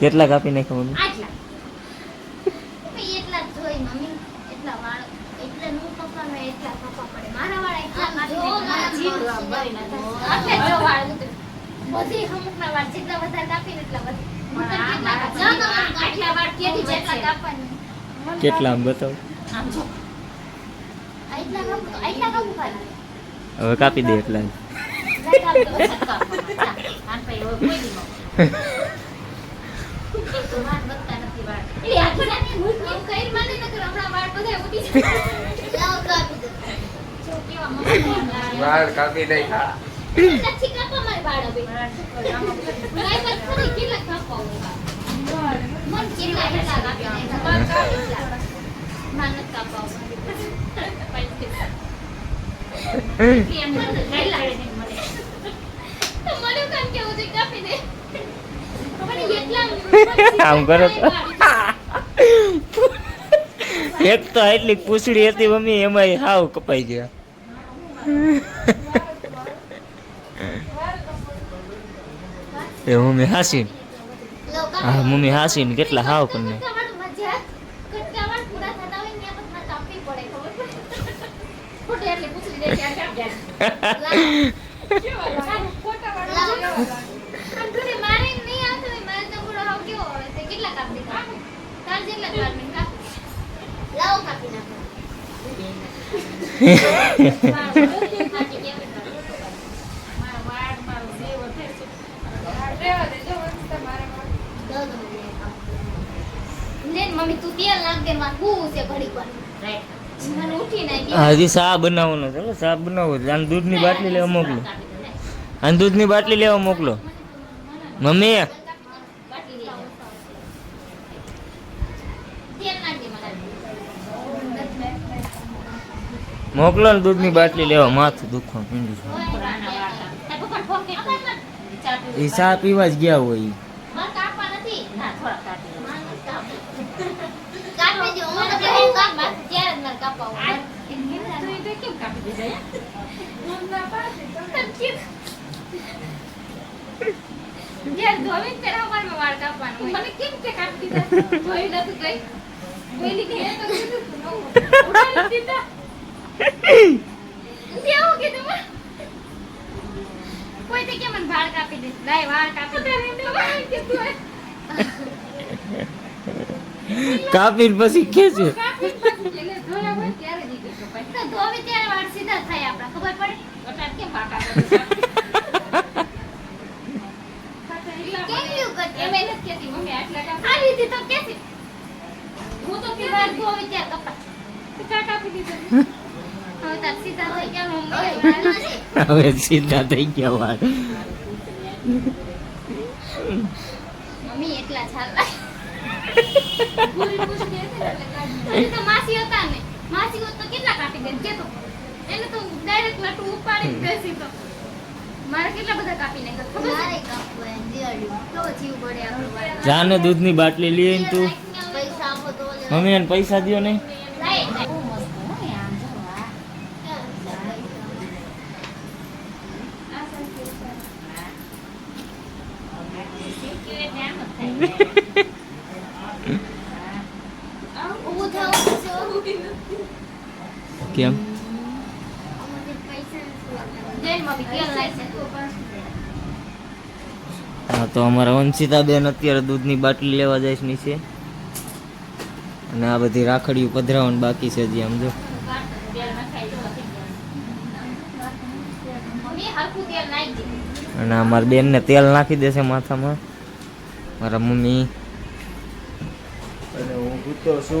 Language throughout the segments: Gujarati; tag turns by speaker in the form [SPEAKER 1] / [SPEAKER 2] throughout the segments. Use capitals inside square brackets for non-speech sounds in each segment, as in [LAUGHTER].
[SPEAKER 1] કેટલા કાપી નાખ્યા મમ્મી?
[SPEAKER 2] આટલા. ભાઈ એટલા જ જોઈ મમ્મી. એટલા વાળ એટલે નું કપાનો એટલા કપા પડે. મારા વાળ એટલા કાપી દે મારા જીવવા બળીને થાય. આટલે જો વાળ ઉતરે. બધી અમુકના વાળ જેટલા વધારે કાપીને એટલા વધારે. હું તો
[SPEAKER 3] પણ આ
[SPEAKER 2] કેટલા
[SPEAKER 1] આમ બતાવો.
[SPEAKER 3] આમ જો.
[SPEAKER 2] આટલા કાપું તો આટલા કાપું ખાલી.
[SPEAKER 1] હવે કાપી દે એટલા. [LAUGHS]
[SPEAKER 2] કાપ દો.
[SPEAKER 3] પછી દી વાળ.
[SPEAKER 2] એ આટલાની હું માને. લાવ કાપી દો.
[SPEAKER 4] કાપી
[SPEAKER 2] કાપા મારે વાળ હવે. લાય બસ ખરી કેટલા હોય? મન કેટલા એટલા કાપી નાખ્યા. માર નથી કાપવા હોય.
[SPEAKER 3] એટલી એમ બધું લઈ લાવે નહીં મળે.
[SPEAKER 2] તો મને કામ કેવું છે કાપી દે પણ એટલા
[SPEAKER 1] આમ કરો તો. એક તો એટલી પૂછડી હતી મમ્મી એમાં હાવ કપાઈ ગયા. એ મમ્મી હાસી. હા મમ્મી હાસી ને કેટલા હાવ કરીને
[SPEAKER 2] ને [LAUGHS]
[SPEAKER 1] હજી શા બનાવવાનો ચલો શા બનાવો આને દૂધની બાટલી લેવા મોકલો
[SPEAKER 3] કાપી દો ને.
[SPEAKER 1] આને દૂધની બાટલી લેવા મોકલો મમ્મી
[SPEAKER 2] બાટલી લઈ જાઓ. તેલ નાખ દે મને
[SPEAKER 1] મોકલો ને દૂધની બાટલી લેવા માથું દુખવા માંડ્યું? એ ચા પીવા જ ગયા હોય
[SPEAKER 3] કાપી દીધા, [LAUGHS] હે?
[SPEAKER 2] જ્યારે ધોવી ને ત્યારે અમારે વાળ કાપવાનું હોય.
[SPEAKER 3] મને કેમ કે કાપી દીધા?
[SPEAKER 2] ધોઈ નથી ગઈ.
[SPEAKER 3] કોઈની ઘેર તો કીધું તું, નો. ઉડાડી દીધા.
[SPEAKER 2] કેવું કીધું મેં? કોઈ તો કે મને વાળ કાપી દે લાય વાળ કાપી દે
[SPEAKER 3] કીધું હે.
[SPEAKER 1] કાપીને પછી ખેંચે
[SPEAKER 3] કાપી પાછી એટલે ધોયા હોય ત્યારે જ ઈ કે કપાય.
[SPEAKER 2] તો ધોવી ત્યારે વાળ સીધા થાય આપણા ખબર પડે
[SPEAKER 3] અટાણ કેમ વાંકા કરે છે? પાછા ઈલા
[SPEAKER 2] કેમ
[SPEAKER 3] મને-
[SPEAKER 2] એવું કરતી?
[SPEAKER 3] એમ ય નથી કહેતી, મમ્મી આટલા કાપી.
[SPEAKER 2] આ રીતે તો કેસી
[SPEAKER 3] હું તો
[SPEAKER 2] તી
[SPEAKER 3] કહેતી
[SPEAKER 2] વાળ
[SPEAKER 3] હતી,
[SPEAKER 2] ધોવી ત્યારે કપા
[SPEAKER 3] તું ચા કાપી દીધા.
[SPEAKER 2] હવે સીધા થઈ ગયા મમ્મી વાળ
[SPEAKER 1] હવે સીધા થઈ ગયા વાત
[SPEAKER 2] મમ્મી એટલા ચાલા તો માસી હતા ને. માસી હોત તો કેટલા કાપી દે? કેતો એને તો ડાયરેક્ટ લટુ ઉપાડી બેસી તો. મારે કેટલા બધા કાપી નાખ્યા? ખબર છે? તો જીવ પડે આપણો
[SPEAKER 1] જાને દૂધની બાટલી લઈ આવીને તું.
[SPEAKER 2] પૈસા આપો તો
[SPEAKER 1] મમ્મી એને પૈસા દ્યો નહીં
[SPEAKER 2] લાય, લાય.
[SPEAKER 3] બહુ મસ્ત હો એ આમ જો આ. આ સરખી ઉપર. હા. શીખ્યું એટલે આમ જ થાય. હા.
[SPEAKER 2] ઊભું થાવ તો
[SPEAKER 1] કેમ
[SPEAKER 2] અમારે પૈસા નથી. જય મમ્મી તેલ લાવશે.
[SPEAKER 1] હા તો અમારા વંશિતાબેન અત્યારે દૂધની બાટલી લેવા જાય છે નીચે. અને આ બધી રાખડીઓ પધરાવવાની બાકી છે હજી આમ જો. અને અમારા બેનને તેલ નાખી દેશે માથામાં. મારા મમ્મી. અને હું ભૂતો છું.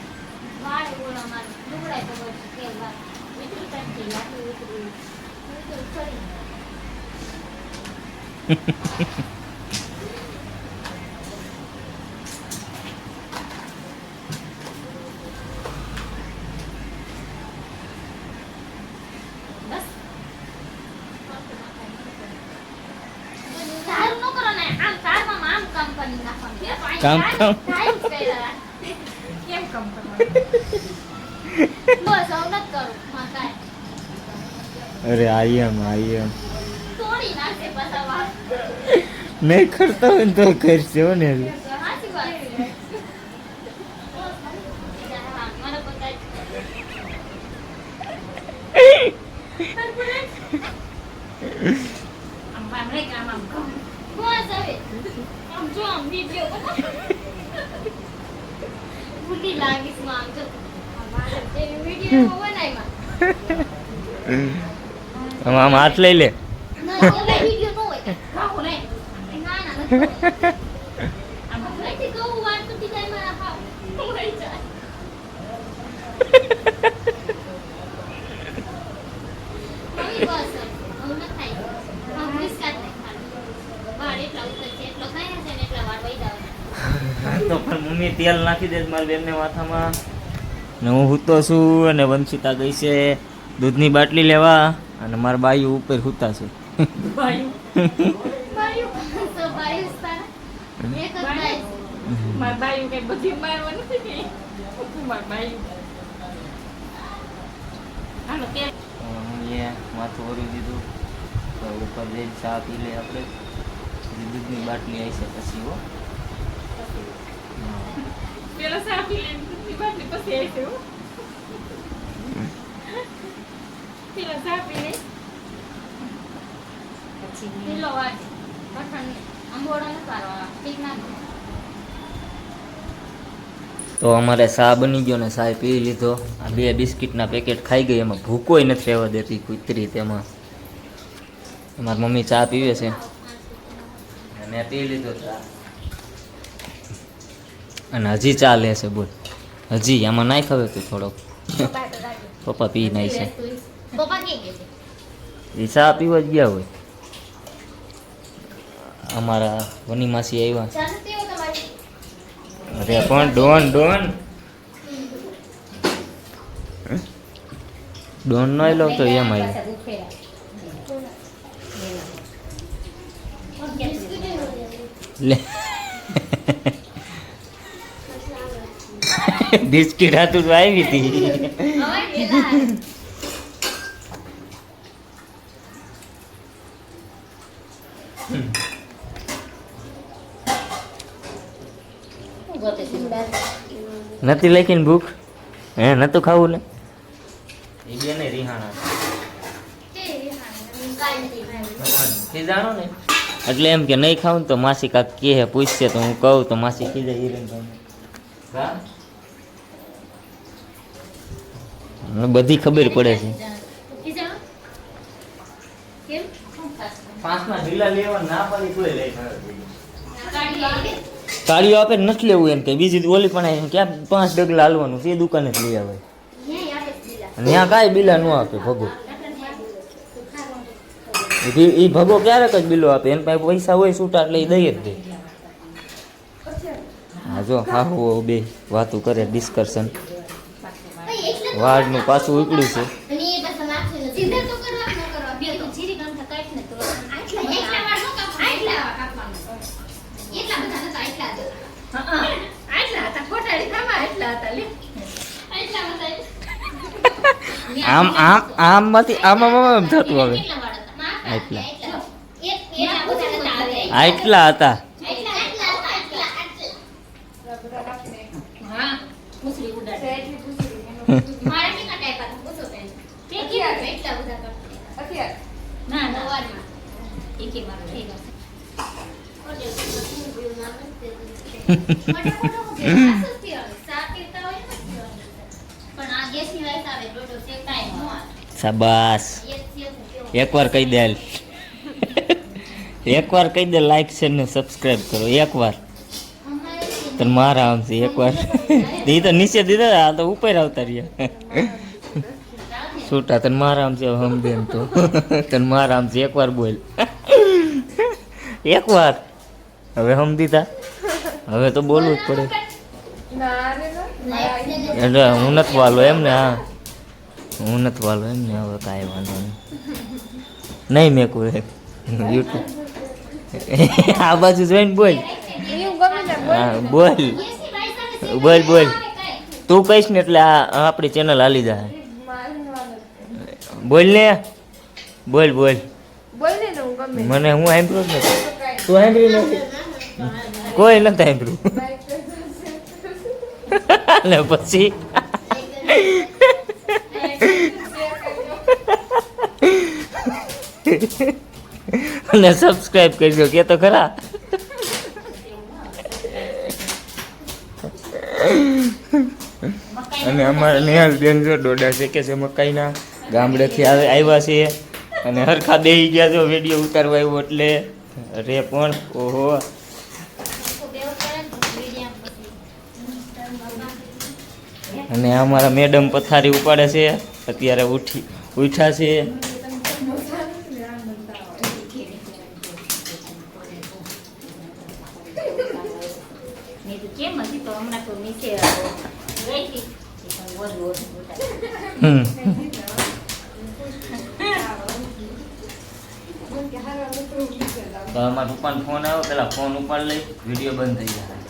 [SPEAKER 2] વાળે ઓલા મારે ડુંગળાય તો બસ તેલ વાળ
[SPEAKER 3] ઉતરી કાઢી. બસ
[SPEAKER 2] સારું ન કરો કામ.
[SPEAKER 1] કેમ કામ
[SPEAKER 3] કરવાનું
[SPEAKER 2] બસ હવે નથી કરું હા કાંઈ
[SPEAKER 1] અરે આઈ એમ આઈ. નહીં કરતા હોય ને તો કરશે હો ને
[SPEAKER 3] આમ.
[SPEAKER 2] જો આમ બનાવ. લાગીસમાં જો. આ મારે બનાવ્યા.
[SPEAKER 1] આમ હાથ લઈ લે
[SPEAKER 2] ના, video ન હોય. [LAUGHS] ના, ના, નથી હોય.
[SPEAKER 3] આમ આમ રે.
[SPEAKER 2] નથી કહું, વાર તૂટી જાય મારા હાવ. ઉડાઈ જાય. મમ્મી બસ હવે. હવે ન થાય. આમ રિસ્કા જ નહીં ખાલી. વાળ એટલા ઉતરશે, એટલો ખાય છે ને એટલા વાળ વહી જવાના.
[SPEAKER 1] તો પણ મમ્મી તેલ નાખી દે મારી બેનને માથામાં. ને હું સૂતો છું અને વંશિતા ગઈ છે દૂધની બાટલી લેવા અને મારા બાઈ ઉપર સૂતા છે. માથું ભરી દીધું. તો ઉપર જઈને ચા પી લે આપણે. પછી દૂધની બાટલી આવી છે પછી હો.
[SPEAKER 3] પેલા સાપી લઈને બાટલી પછી આવી હો. પેલા સાપી લઈ પછી
[SPEAKER 2] કિલો વાટ. કઠણ અંબોળો નથી પાડવાનો. ઠીક ના
[SPEAKER 1] તો અમારે ચા બની ગયો ને ચા પી લીધો આ બે બિસ્કિટના પેકેટ ખાઈ ગઈ એમાં ભૂકોય નથી રહેવા દેતી કુતરી તેમાં મારી મમ્મી ચા પીવે છે મેં પી લીધો ચા અને હજી ચા લે છે બોલ. હજી આમાં નાઈ ખબર તું થોડોક.
[SPEAKER 2] પપ્પા
[SPEAKER 1] પી નાઈ છે. એ ચા પીવા જ ગયા હોય. અમારા વની માસી આવ્યા અરે પણ ડોન ડોન. ડોન નો લો તો એમ આવ્યો લે. બિસ્કિટ હતું તો આવી હતી
[SPEAKER 2] હવે પેલા
[SPEAKER 1] નથી લખીને ભૂખ હે નતું ખાવું ને એ બે ને રિહાણા
[SPEAKER 2] કે કાંઈ નથી ભાઈ.
[SPEAKER 1] ખીજાણો ને એટલે એમ કે નહીં ખાવું ને તો માસી કાક કે હે પૂછશે તો હું કહું તો માસી ખીજાય હિરેન બધી ખબર પડે છે? કાળીઓ આપે નથી લેવું એમ કે બીજી ઓલી પણ એમ ક્યાં પાંચ ડગલા હાલવાનું એ દુકાને જ લઈ આવે.
[SPEAKER 2] છે
[SPEAKER 1] ત્યાં કાંઈ બિલા ન આપે ભગો. એ ભગો ક્યારેક જ બિલો આપે એમ પાસે પૈસા હોય છૂટા એટલે દઈએ દઈ જ દે. હા જો હા હો બે વાતું કરે ડિસ્કશન વાળનું પાછું ઉકળ્યું છે. આમ આમ આમમાંથી આમાં આમ આમ થતું હવે. આટલા.
[SPEAKER 2] આટલા
[SPEAKER 1] હતા
[SPEAKER 2] આટલા આટલા આટલા આટલા
[SPEAKER 3] હા મુસરી ઉડાડે
[SPEAKER 2] મારા કેટલા ટાઈપ હતા પૂછો પેન તે કીધું એટલા બધા કરતા
[SPEAKER 3] ના ના
[SPEAKER 2] સવારમાં
[SPEAKER 3] એકે મારો થઈ ગયો
[SPEAKER 1] શાબાશ એકવાર કહી દે. એકવાર કહી દે લાઈક છે ને સબસ્ક્રાઈબ કરો. એકવાર. તને મારા આમ છે એકવાર. એ તો નીચે દીધા આ તો ઉપર આવતા રહ્યા. છૂટા, તને મારા આમ છે હમ બેન તો. તને મારા આમ છે એકવાર બોલ. એક વાર હવે સમજીતા હવે તો બોલવું જ પડે. એટલે હું નથી વાલો એમ ને હા. હું નથી વાલો એમ ને હવે કાંઈ વાંધો નહીં. નહીં મેં કોઈ યુટ્યુબ આ બાજુ જોઈને બોલ. હા બોલ. બોલ બોલ. તું કહીશ ને એટલે આ આપણી ચેનલ હાલી જાય. બોલ ને. બોલ બોલ. મને હું સાંભળ્યો જ નથી. તું સાંભળ્યું નથી? કોઈ નથી સાંભળ્યું. ને પછી? અને સબસ્ક્રાઇબ કરજો, કે તો ખરા? અને અમારા નિહાલ બેન જો ડોડા કે છે મકાઈના. ગામડેથી આવે, આવ્યા છે. અને હરખા બેહી ગયા જો, વીડિયો ઉતારવા આવ્યો એટલે. રે પણ, ઓહો. અને અમારા મેડમ પથારી ઉપાડે છે, અત્યારે ઉઠી ઉઠ્યા છે.
[SPEAKER 3] તો
[SPEAKER 1] અમારા પપ્પાનો ફોન આવ્યો, પેલા ફોન ઉપાડ લઈ, વીડિયો બંધ થઈ જાય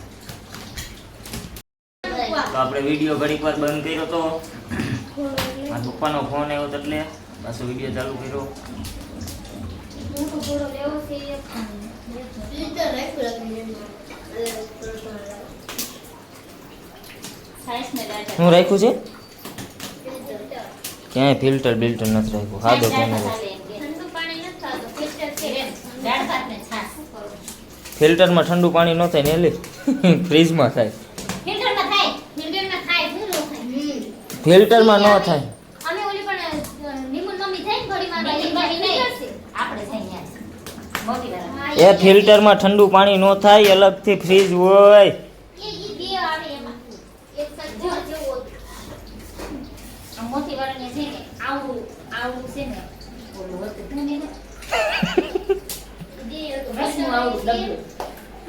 [SPEAKER 1] તો આપણે વીડિયો ઘડીક વાર બંધ કર્યો તો મારા પપ્પાનો ફોન આવ્યો તો એટલે પાછો વીડિયો ચાલુ કર્યો. હું રાખ્યું છે? ક્યાંય ફિલ્ટર બિલ્ટર નથી રાખ્યું.
[SPEAKER 3] હા તો છાશ.
[SPEAKER 1] ફિલ્ટરમાં ઠંડુ પાણી ન થાય ને એટલે [LAUGHS] ફ્રીજમાં થાય
[SPEAKER 3] ફિલ્ટરમાં થાય
[SPEAKER 2] ફિલ્ટરમાં થાય શું નો થાય
[SPEAKER 1] ફિલ્ટરમાં ન થાય.
[SPEAKER 2] અમે ઓલી પણ નિમુન મમ્મી થઈ. ફિલ્ટર છે.
[SPEAKER 3] આપણે.
[SPEAKER 2] હા,
[SPEAKER 1] એ ફિલ્ટરમાં ઠંડુ પાણી ન થાય અલગથી ફ્રીજ હોય. [LAUGHS]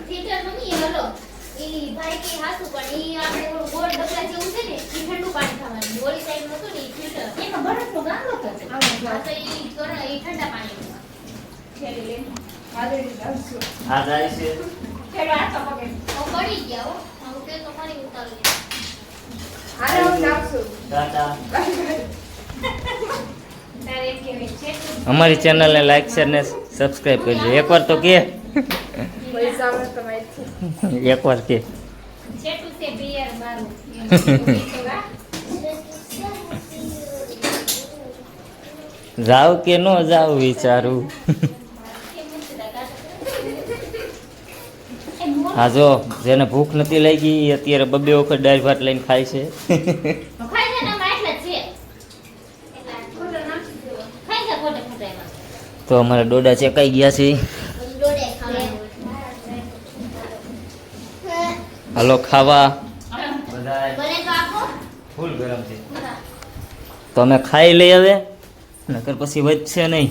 [SPEAKER 2] Filter mummy hello. ઈ ભાઈ કે હાસુ પણ ઈ આપણે ઓલું ગોળ ડબલા જેવું છે ને ઈ ઠંડુ પાણી ખાવાનું. ઓલી સાઈડનું હતું ને ઈ ફિલ્ટર
[SPEAKER 3] એમાં બરફનો ગામડો હતો.
[SPEAKER 2] હા તો ઈ કરે ઈ ઠંડા પાણી
[SPEAKER 1] આ જાય છે.
[SPEAKER 3] ખેડો તો પકડ.
[SPEAKER 2] ઓ પડી ગયા હો. હું કે તો પાણી ઉતારું.
[SPEAKER 1] ટાટા.
[SPEAKER 3] તારે એમ કહેવાય છે કે
[SPEAKER 1] અમારી ચેનલને લાઈક શેર ને સબસ્ક્રાઇબ કરજો. એકવાર તો કે. કે.
[SPEAKER 3] એમ કીધું હા.
[SPEAKER 1] જાવ કે ન જાવ વિચારું. હા જો જેને ભૂખ નથી લાગી એ અત્યારે બબે વખત દાળ ભાત લઈને ખાય છે. તો અમારા ડોડા ચેકાઈ ગયા છે. હાલો ખાવા.
[SPEAKER 2] તમે તો
[SPEAKER 1] અમે ખાઈ લઈ હવે નકર પછી વધશે નહીં.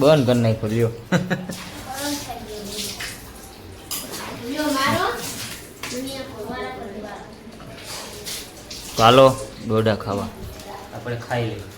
[SPEAKER 1] બંધ કરી નહીં લ્યો. હાલો ડોડા ખાવા. આપણે ખાઈ લઈએ.